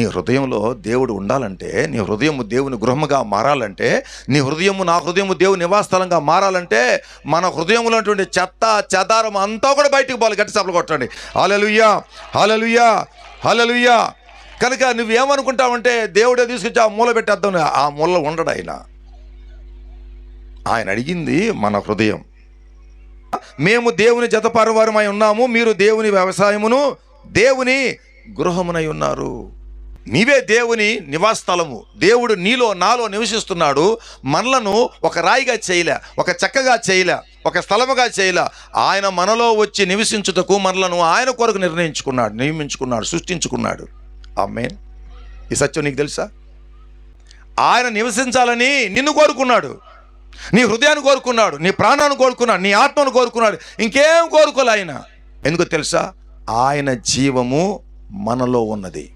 నీ హృదయంలో దేవుడు ఉండాలంటే నీ హృదయము దేవుని గృహముగా మారాలంటే నీ హృదయము నా హృదయము దేవుని నివాసస్థలంగా మారాలంటే మన హృదయంలో ఉన్నటువంటి చెత్త చెదారం అంతా కూడా బయటకు పోవాలి. గట్టి సభలు కొట్టండి. హలలుయ్యా హలలుయ్యా హలలుయ్యా కనుక నువ్వేమనుకుంటావంటే దేవుడే తీసుకొచ్చి ఆ మూల పెట్టేద్దాం. ఆ మూలలో ఉండడు ఆయన. ఆయన అడిగింది మన హృదయం. మేము దేవుని జతపరవారమై ఉన్నాము మీరు దేవుని వ్యవసాయమును దేవుని గృహమునై ఉన్నారు. నీవే దేవుని నివాస స్థలము దేవుడు నీలో నాలో నివసిస్తున్నాడు. మనలను ఒక రాయిగా చేయలే ఒక చెక్కగా చేయలే ఒక స్థలముగా చేయలే. ఆయన మనలో వచ్చి నివసించుటకు మనలను ఆయన కొరకు నిర్ణయించుకున్నాడు నియమించుకున్నాడు సృష్టించుకున్నాడు. ఆమె ఈ సత్యం నీకు తెలుసా? ఆయన నివసించాలని నిన్ను కోరుకున్నాడు. నీ హృదయాన్ని కోరుకున్నాడు నీ ప్రాణాన్ని కోరుకున్నాడు నీ ఆత్మను కోరుకున్నాడు. ఇంకేం కోరుకోలే ఆయన. ఎందుకో తెలుసా? ఆయన జీవము మనలో ఉన్నది.